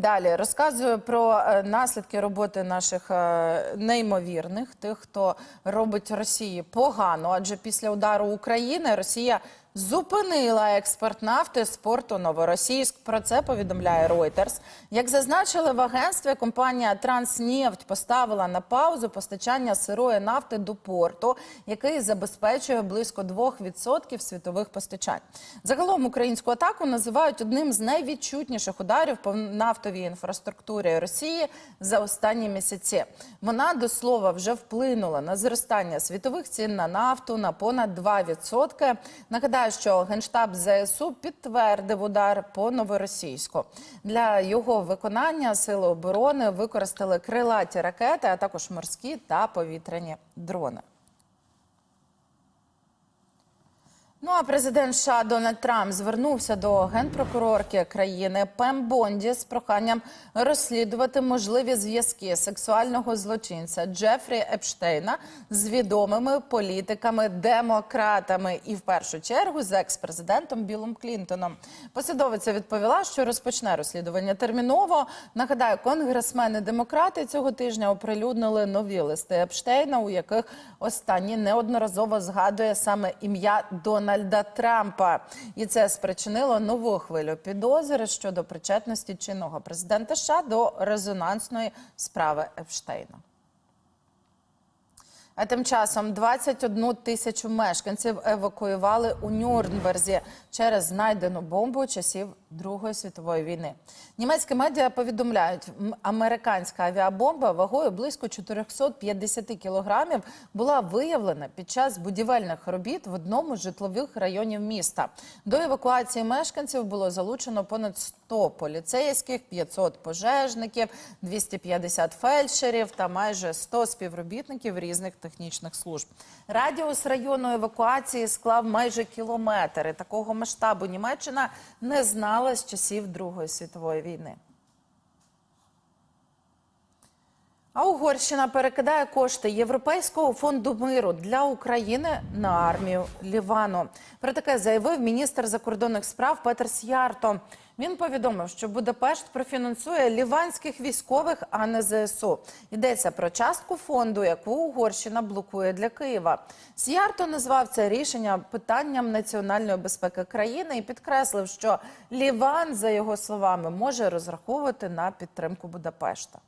Далі розказую про е, наслідки роботи наших е, неймовірних, тих, хто робить Росії погано. Адже після удару України Росія зупинила експорт нафти з порту Новоросійськ. Про це повідомляє Reuters. Як зазначили в агентстві, компанія Транснефть поставила на паузу постачання сирої нафти до порту, який забезпечує близько 2% світових постачань. Загалом українську атаку називають одним з найвідчутніших ударів по нафтовій інфраструктурі Росії за останні місяці. Вона до слова вже вплинула на зростання світових цін на нафту на понад 2%. Нагадаю, що генштаб ЗСУ підтвердив удар по новоросійську. Для його виконання сили оборони використали крилаті ракети, а також морські та повітряні дрони. Ну а президент США Дональд Трамп звернувся до генпрокурорки країни Пем Бонді з проханням розслідувати можливі зв'язки сексуального злочинця Джефрі Епштейна з відомими політиками-демократами і в першу чергу з екс-президентом Білом Клінтоном. Посадовиця відповіла, що розпочне розслідування терміново. Нагадаю, конгресмени-демократи цього тижня оприлюднили нові листи Епштейна, у яких останній неодноразово згадує саме ім'я Дональда Трампа, і це спричинило нову хвилю підозри щодо причетності чинного президента США до резонансної справи Епштейна. А тим часом 21 тисячу мешканців евакуювали у Нюрнберзі через знайдену бомбу часів Другої світової війни. Німецькі медіа повідомляють, американська авіабомба вагою близько 450 кілограмів була виявлена під час будівельних робіт в одному з житлових районів міста. До евакуації мешканців було залучено понад 100 поліцейських, 500 пожежників, 250 фельдшерів та майже 100 співробітників різних технічних служб. Радіус району евакуації склав майже кілометр. І такого масштабу Німеччина не знала з часів Другої світової війни. А Угорщина перекидає кошти Європейського фонду миру для України на армію Лівану. Про таке заявив міністр закордонних справ Петер Сярто. Він повідомив, що Будапешт профінансує ліванських військових, а не ЗСУ. Йдеться про частку фонду, яку Угорщина блокує для Києва. Сярто назвав це рішення питанням національної безпеки країни і підкреслив, що Ліван, за його словами, може розраховувати на підтримку Будапешта.